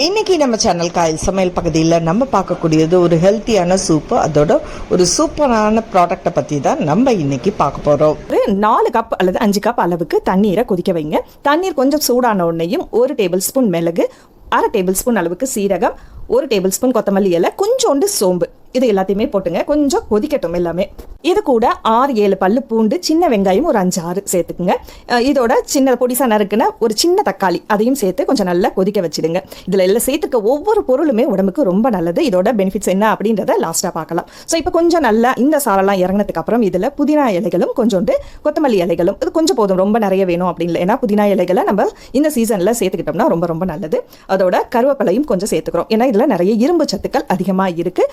இன்னைக்கு நம்ம சேனல் காயல் சமையல் பகுதியில் நம்ம பார்க்கக்கூடியது ஒரு ஹெல்த்தியான சூப்பு அதோட ஒரு சூப்பரான ப்ராடக்ட்டை பற்றி தான் நம்ம இன்னைக்கு பார்க்க போகிறோம் ஒரு நாலு கப் அல்லது அஞ்சு கப் அளவுக்கு தண்ணீரை கொதிக்க வைங்க. தண்ணீர் கொஞ்சம் சூடான உடனேயும் ஒரு டேபிள் ஸ்பூன் மிளகு அரை டேபிள் ஸ்பூன் அளவுக்கு சீரகம் ஒரு டேபிள் ஸ்பூன் கொத்தமல்லி இலை கொஞ்சோண்டு சோம்பு. இது எல்லாத்தையுமே போட்டுங்க. கொஞ்சம் கொதிக்கட்டும் எல்லாமே. இது கூட ஆறு ஏழு பல்லு பூண்டு சின்ன வெங்காயம் ஒரு அஞ்சு ஆறு சேர்த்துக்குங்க. இதோட சின்ன பொடிசா நறுக்குன ஒரு சின்ன தக்காளி அதையும் சேர்த்து கொஞ்சம் நல்லா கொதிக்க வச்சிடுங்க. இதில் எல்லாம் சேர்த்துக்க ஒவ்வொரு பொருளுமே உடம்புக்கு ரொம்ப நல்லது. இதோட பெனிஃபிட்ஸ் என்ன அப்படின்றத லாஸ்ட்டாக பார்க்கலாம். ஸோ இப்போ கொஞ்சம் நல்லா இந்த சாரெல்லாம் இறங்கினதுக்கு அப்புறம் இதில் புதினா இலைகளும் கொஞ்சோண்டு கொத்தமல்லி இலைகளும் இது கொஞ்சம் போதும். ரொம்ப நிறைய வேணும் அப்படின்னு இல்லை ஏன்னா புதினா இலைகளை நம்ம இந்த சீசனில் சேர்த்துக்கிட்டோம்னா ரொம்ப ரொம்ப நல்லது. அதோட கருவேப்பிலையும் கொஞ்சம் சேர்த்துக்கிறோம். ஏன்னா இதில் நிறைய இரும்பு சத்துக்கள் அதிகமாக இருக்கு.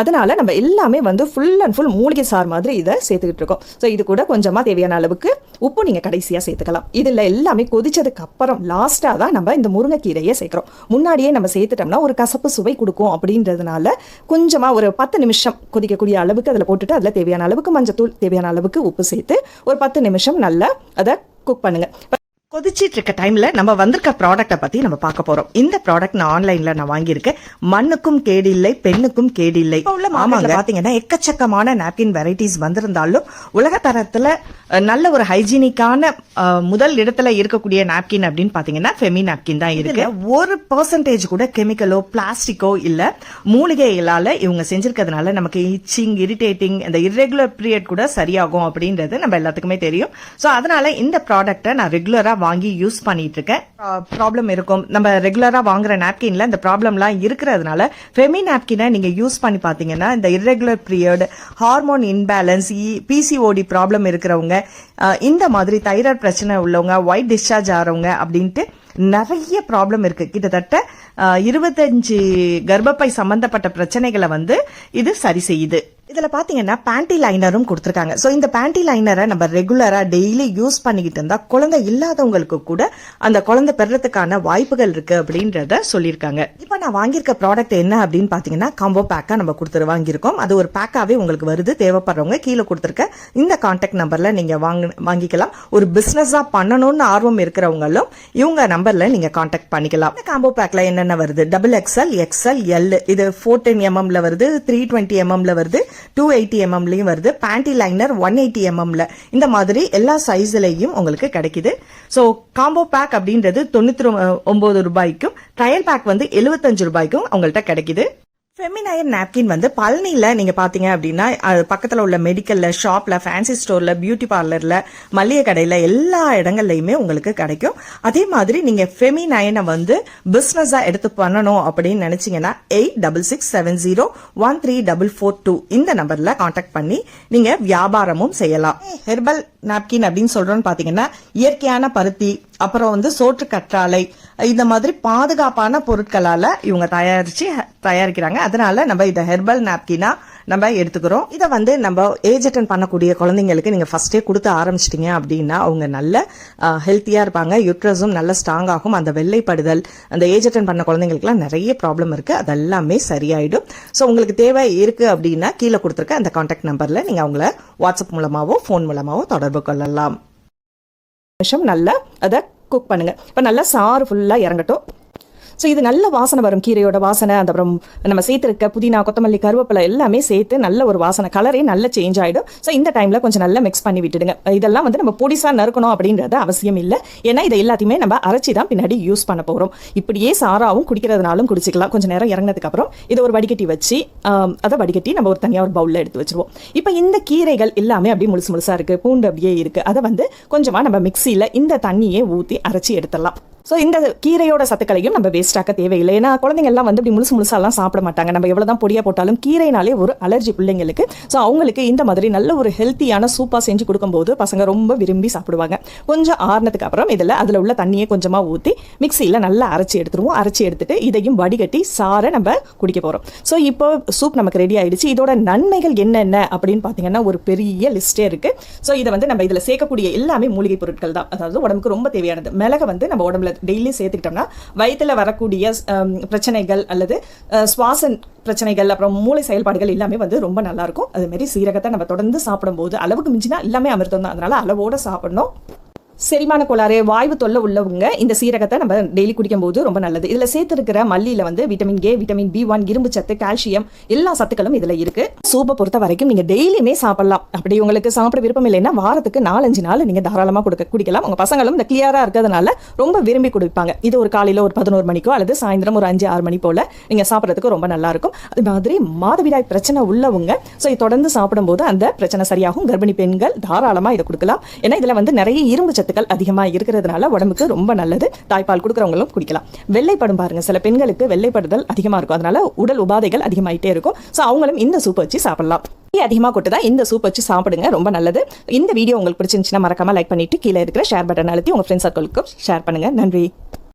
அதனால நம்ம எல்லாமே வந்து ஃபுல் அண்ட் ஃபுல் மூலிகை சார் மாதிரி இதை சேர்த்துக்கிட்டு இருக்கோம். ஸோ இது கூட கொஞ்சமாக தேவையான அளவுக்கு உப்பு நீங்கள் கடைசியாக சேர்த்துக்கலாம். இதில் எல்லாமே கொதிச்சதுக்கு அப்புறம் லாஸ்ட்டாக தான் நம்ம இந்த முருங்கைக்கீரையை சேர்க்குறோம். முன்னாடியே நம்ம சேர்த்துட்டோம்னா ஒரு கசப்பு சுவை கொடுக்கும் அப்படின்றதுனால கொஞ்சமாக ஒரு பத்து நிமிஷம் கொதிக்கக்கூடிய அளவுக்கு அதில் போட்டுட்டு அதில் தேவையான அளவுக்கு மஞ்சத்தூள் தேவையான அளவுக்கு உப்பு சேர்த்து ஒரு பத்து நிமிஷம் நல்லா அதை குக் பண்ணுங்க. கொதிச்சிட்டு இருக்க டைம்ல நம்ம வந்திருக்க ப்ராடக்ட்டை பத்தி நம்ம பார்க்க போறோம். இந்த ப்ராடக்ட் நான் ஆன்லைன்ல நான் வாங்கியிருக்கேன். மண்ணுக்கும் கேடு இல்லை பெண்ணுக்கும் கேடு இல்லை உள்ள மாமாங்க பாத்தீங்கன்னா எக்கச்சக்கமான நாப்கின் வெரைட்டிஸ் வந்திருந்தாலும் உலக தரத்துல நல்ல ஒரு ஹைஜீனிக்கான முதல் இடத்துல இருக்கக்கூடிய நாப்கின் அப்படின்னு பாத்தீங்கன்னா ஃபெமி நாப்கின் தான் இருக்கு. ஒரு பர்சன்டேஜ் கூட கெமிக்கலோ பிளாஸ்டிக்கோ இல்ல. மூலிகைகளால இவங்க செஞ்சிருக்கிறதுனால நமக்கு இச்சிங் இரிட்டேட்டிங் இந்த irregular பீரியட் கூட சரியாகும் அப்படின்றது நம்ம எல்லாத்துக்குமே தெரியும். ஸோ அதனால இந்த ப்ராடக்ட்டை நான் ரெகுலரா வாங்கி யூஸ் பண்ணிட்டு இருக்கேன் ப்ராப்ளம் இருக்கும். நம்ம ரெகுலரா வாங்குற நாப்கின்ல இந்த ப்ராப்ளம்லாம் இருக்கிறதுனால ஃபெமி நாப்கினை நீங்க யூஸ் பண்ணி பார்த்தீங்கன்னா இந்த irregular period hormone imbalance PCOD problem இருக்கிறவங்க இந்த மாதிரி தைராய்டு பிரச்சனை உள்ளவங்க ஒயிட் டிஸ்சார்ஜ் ஆகிறவங்க அப்படின்ட்டு நிறைய ப்ராப்ளம் இருக்கு. கிட்டத்தட்ட இருபத்தஞ்சு கர்ப்பப்பை சம்பந்தப்பட்ட பிரச்சனைகளை வந்து இது சரி செய்யுது. இதில் பார்த்தீங்கன்னா பேண்டி லைனரும் கொடுத்துருக்காங்க. ஸோ இந்த பேண்டி லைனரை நம்ம ரெகுலராக டெய்லி யூஸ் பண்ணிக்கிட்டு இருந்தால் குழந்தை இல்லாதவங்களுக்கு கூட அந்த குழந்தை பெறத்துக்கான வாய்ப்புகள் இருக்குது அப்படின்றத சொல்லியிருக்காங்க. இப்போ நான் வாங்கியிருக்க ப்ராடக்ட் என்ன அப்படின்னு பார்த்தீங்கன்னா காம்போ பேக்காக நம்ம கொடுத்துரு வாங்கியிருக்கோம். அது ஒரு பேக்காவே உங்களுக்கு வருது. தேவைப்படுறவங்க கீழே கொடுத்துருக்க இந்த காண்டாக்ட் நம்பரில் நீங்கள் வாங்க வாங்கிக்கலாம். ஒரு பிஸ்னஸாக பண்ணணும்னு ஆர்வம் இருக்கிறவங்களும் இவங்க நம்பரில் நீங்கள் காண்டாக்ட் பண்ணிக்கலாம். இந்த காம்போ பேக்கில் என்னென்ன வருது? டபுள் எக்ஸ்எல் எக்ஸ்எல் எல் இது ஃபோர் டென் எம்எம்ல வருது த்ரீ டுவெண்ட்டி எம்எம்ல வருது. டூ எயிட்டி எம்எம்லயும் வருது. பேண்டி லைனர் ஒன் எயிட்டி எம்எம்ல இந்த மாதிரி எல்லா சைஸ்லயும் உங்களுக்கு கிடைக்குது. ஸோ காம்போ பேக் அப்படின்றது தொண்ணூத்தி ஒன்பது ரூபாய்க்கும் ட்ரையல் பேக் வந்து எழுபத்தஞ்சு ரூபாய்க்கும் உங்கள்கிட்ட கிடைக்குது. ஃபெமினயர் நாப்கின் வந்து பழனியில் நீங்கள் பார்த்தீங்க அப்படின்னா அது பக்கத்தில் உள்ள மெடிக்கலில் ஷாப்பில் ஃபேன்சி ஸ்டோரில் பியூட்டி பார்லரில் மளிகை கடையில் எல்லா இடங்கள்லையுமே உங்களுக்கு கிடைக்கும். அதே மாதிரி நீங்கள் ஃபெமினயனை வந்து பிஸ்னஸாக எடுத்து பண்ணணும் அப்படின்னு நினச்சிங்கன்னா eight double six seven zero one three double four two இந்த நம்பரில் காண்டாக்ட் பண்ணி நீங்கள் வியாபாரமும் செய்யலாம். ஹெர்பல் நாப்கின் அப்படின்னு சொல்கிறோன்னு பார்த்தீங்கன்னா இயற்கையான பருத்தி அப்புறம் வந்து சோற்று கற்றாழை இந்த மாதிரி பாதுகாப்பான பொருட்களால இவங்க தயாரிச்சு தயாரிக்கிறாங்க. அதனால நம்ம இதை ஹெர்பல் நாப்கினா நம்ம எடுத்துக்கிறோம். இதை வந்து நம்ம ஏஜ் அட்டன் பண்ணக்கூடிய குழந்தைங்களுக்கு நீங்கள் ஃபஸ்ட்டே கொடுத்து ஆரம்பிச்சிட்டிங்க அப்படின்னா அவங்க நல்ல ஹெல்த்தியாக இருப்பாங்க. யூட்ரஸும் நல்ல ஸ்ட்ராங் ஆகும். அந்த வெள்ளைப்படுதல் அந்த ஏஜ் அட்டன் பண்ண குழந்தைங்களுக்குலாம் நிறைய ப்ராப்ளம் இருக்குது அதெல்லாமே சரியாயிடும். ஸோ உங்களுக்கு தேவை இருக்குது அப்படின்னா கீழே கொடுத்துருக்க அந்த காண்டாக்ட் நம்பரில் நீங்கள் அவங்கள வாட்ஸ்அப் மூலமாகவோ ஃபோன் மூலமாகவோ தொடர்பு கொள்ளலாம். நிமிஷம் நல்லா அதை குக் பண்ணுங்க. இப்போ நல்லா சாறு ஃபுல்லாக இறங்கட்டும். ஸோ இது நல்ல வாசனை வரும் கீரையோட வாசனை அந்த அப்புறம் நம்ம சேர்த்துருக்க புதினா கொத்தமல்லி கருவேப்பிலை எல்லாமே சேர்த்து நல்ல ஒரு வாசனை கலரே நல்ல சேஞ்ச் ஆகிடும் ஸோ இந்த டைமில் கொஞ்சம் நல்லா மிக்ஸ் பண்ணி விட்டுடுங்க. இதெல்லாம் வந்து நம்ம பொடிசாக நறுக்கணும் அப்படின்றது அவசியம் இல்லை. ஏன்னா இதை எல்லாத்தையுமே நம்ம அரைச்சி தான் பின்னாடி யூஸ் பண்ண போகிறோம் இப்படியே சாராவும் குடிக்கிறதுனாலும் குடிச்சிக்கலாம். கொஞ்சம் நேரம் இறங்கினதுக்கப்புறம் இதை ஒரு வடிகட்டி வச்சு அதை வடிகட்டி நம்ம ஒரு தனியாக ஒரு பவுலில் எடுத்து வச்சுருவோம். இப்போ இந்த கீரைகள் எல்லாமே அப்படியே முழுசு முழுசாக இருக்குது பூண்டு அப்படியே இருக்குது அதை வந்து கொஞ்சமாக நம்ம மிக்சியில் இந்த தண்ணியே ஊற்றி அரைச்சி எடுத்துடலாம். ஸோ இந்த கீரையோட சத்துக்களையும் நம்ம வேஸ்டாக்க தேவையில்லை. ஏன்னா குழந்தைங்க எல்லாம் வந்து இப்படி முழுசு முழுசாலாம் சாப்பிட மாட்டாங்க. நம்ம எவ்வளோ தான் பொடியாக போட்டாலும் கீரைனாலே ஒரு அலர்ஜி பிள்ளைங்களுக்கு. ஸோ அவங்களுக்கு இந்த மாதிரி நல்ல ஒரு ஹெல்த்தியான சூப்பாக செஞ்சு கொடுக்கும்போது பசங்க ரொம்ப விரும்பி சாப்பிடுவாங்க. கொஞ்சம் ஆறுனதுக்கு அப்புறம் இதில் அதில் உள்ள தண்ணியை கொஞ்சமாக ஊற்றி மிக்சியில் நல்லா அரைச்சி எடுத்துருவோம். அரைச்சி எடுத்துட்டு இதையும் வடிகட்டி சாரை நம்ம குடிக்க போகிறோம் ஸோ இப்போ சூப் நமக்கு ரெடி ஆகிடுச்சு இதோட நன்மைகள் என்னென்ன அப்படின்னு பார்த்தீங்கன்னா ஒரு பெரிய லிஸ்ட்டே இருக்குது ஸோ இதை வந்து நம்ம இதில் சேர்க்கக்கூடிய எல்லாமே மூலிகை பொருட்கள் தான். அதாவது உடம்புக்கு ரொம்ப தேவையானது. மிளகை வந்து நம்ம உடம்புல டெய்லி சேர்த்துக்கிட்டோம்னா வயிற்றில் வரக்கூடிய பிரச்சனைகள் அல்லது சுவாச பிரச்சனைகள் அப்புறம் மூளை செயல்பாடுகள் எல்லாமே வந்து ரொம்ப நல்லா இருக்கும் மாதிரி சீரகத்தை நம்ம தொடர்ந்து சாப்பிடும்போது அளவுக்கு மிஞ்சினா எல்லாமே அமிர்தம் தான் அதனால அளவோட சாப்பிடணும். செரிமான கோளாறு வாய்வு தொல்லை உள்ளவங்க இந்த சீரகத்தை நம்ம டெய்லி குடிக்கும்போது ரொம்ப நல்லது. இதில் சேர்த்துருக்கிற மல்லியில் வந்து vitamin A vitamin B one இரும்பு சத்து கால்சியம் எல்லா சத்துக்களும் இதில் இருக்கு. சூப்பை பொறுத்த வரைக்கும் நீங்க டெய்லியுமே சாப்பிடலாம். அப்படி உங்களுக்கு சாப்பிட விருப்பம் இல்லைன்னா வாரத்துக்கு நாலஞ்சு நாள் நீங்கள் தாராளமாக கொடுக்க குடிக்கலாம். உங்க பசங்களும் இந்த கிளியராக இருக்கிறதுனால ரொம்ப விரும்பி குடிப்பாங்க. இது ஒரு காலையில் ஒரு பதினோரு மணிக்கோ அல்லது சாயந்தரம் ஒரு அஞ்சு ஆறு மணி போல நீங்க சாப்பிட்றதுக்கு ரொம்ப நல்லா இருக்கும். அது மாதிரி மாதவிடாய் பிரச்சனை உள்ளவங்க ஸோ இது தொடர்ந்து சாப்பிடும்போது அந்த பிரச்சனை சரியாகும். கர்ப்பிணி பெண்கள் தாராளமாக இதை கொடுக்கலாம். ஏன்னா இதில் வந்து நிறைய இரும்பு சத்து சத்துக்கள் அதிகமா இருக்கிறதுனால உடம்புக்கு ரொம்ப நல்லது. தாய்ப்பால் கொடுக்குறவங்களும் குடிக்கலாம். வெள்ளைப்படும் பாருங்க சில பெண்களுக்கு வெள்ளைப்படுதல் அதிகமா இருக்கும். அதனால உடல் உபாதைகள் அதிகமாயிட்டே இருக்கும். ஸோ அவங்களும் இந்த சூப் வச்சு சாப்பிடலாம். அதிகமாக கொட்டுதா இந்த சூப் வச்சு சாப்பிடுங்க ரொம்ப நல்லது. இந்த வீடியோ உங்களுக்கு பிடிச்சிருந்துச்சுன்னா மறக்காம லைக் பண்ணிட்டு கீழே இருக்கிற ஷேர் பட்டன் அழுத்தி உங்க ஃப்ரெண்ட்ஸ் சர்க்கிளுக்கு ஷேர் பண்ணுங்க. நன்றி.